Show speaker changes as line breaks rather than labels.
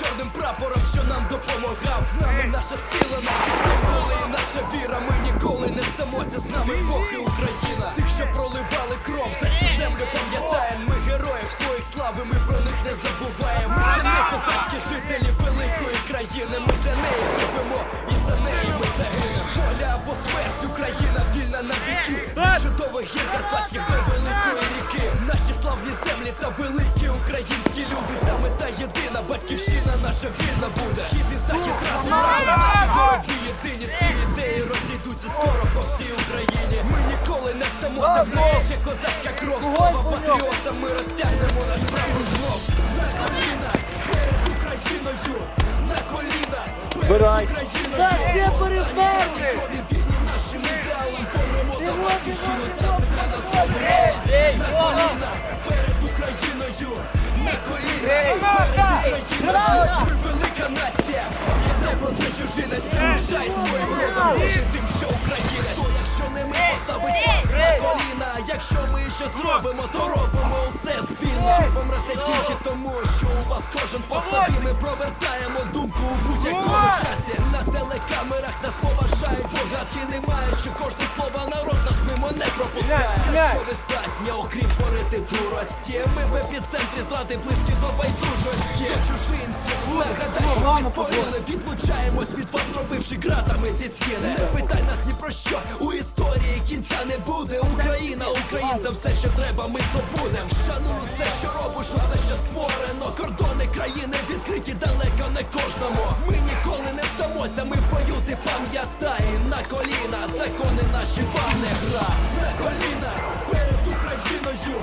чорним прапором, що нам допомагав. З нами наша сила, наші символи і наша віра. Ми ніколи не здамося, з нами Бог і Україна. Тих, що проливали кров за цю землю, пам'ятаєм. Ми героїв своїх слави, ми про них не забуваємо. Ми самі козацькі жителі великої країни. Ми для неї живемо і за неї ми загинемо. Воля або смерть, Україна вільна на віки. Чудових гір Карпатських до великої ріки. Наші славні землі та великі українські люди. Та мета єдина, батьківщина наша вільна буде. Схід і захід разом разом наші дорогі єдині. Ці ідеї розійдуться скоро по всій Україні. Ми ніколи не здамося, в нас тече козацька кров. Слава патріотам, ми розтягнемо наш прапор знов. На коліна перед Україною, на коліна перед Україною.
Так, всі перестаньте!
Велика про це своїм родом, лише тим, що українець. То якщо не ми поставить коліна, якщо ми щось зробимо, то робимо усе спільно. Помрете тільки тому, що у вас кожен по собі. Ми провертаємо думку у будь-якому часі. На телекамерах нас поважають, богатки не мають, що кожне слово народ наш мимо не пропускає. Творити дурості? Ми в епіцентрі зради близькі до байдужості. До чужинців, нагадай, що ми створили. Відлучаємось від вас, зробивши ґратами ці стіни. Не питай нас ні про що, у історії кінця не буде. Україна, українцям все, що треба, ми здобудем. Шаную все, що робиш, усе, що створено. Кордони країни відкриті далеко не кожному. Ми ніколи не здамося, ми в бою, ти пам'ятай на коліна, закони наші вам не гра. На коліна перед Україною,